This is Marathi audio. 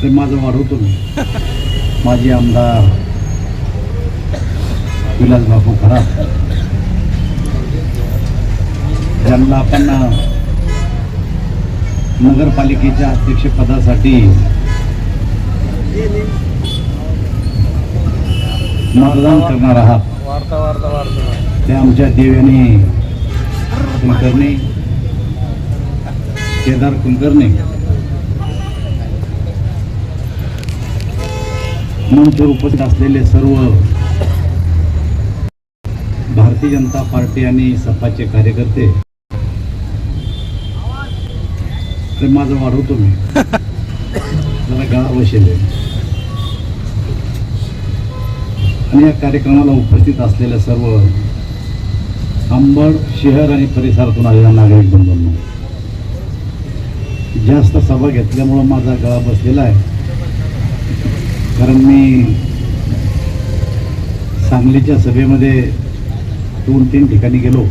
ते माझं वाढवतो मी माझे आमदार विलास बापू खराब ज्यांना आपण नगरपालिकेच्या अध्यक्षपदासाठी मतदान करणार आहात. ते आमच्या देव्याने कुलकर्णी केदार कुलकर्णी. मंचवर उपस्थित असलेले सर्व भारतीय जनता पार्टी आणि सपाचे कार्यकर्ते. ते माझं वाढवतो मी. जरा गळा बसेल. आणि या कार्यक्रमाला उपस्थित असलेल्या सर्व अंबड शहर आणि परिसरातून आलेल्या नागरिक बंधूंना? जास्त सभा घेतल्यामुळं माझा गळा बसलेला आहे. कारण मी सांगलीच्या सभेमध्ये दोन तीन ठिकाणी गेलो.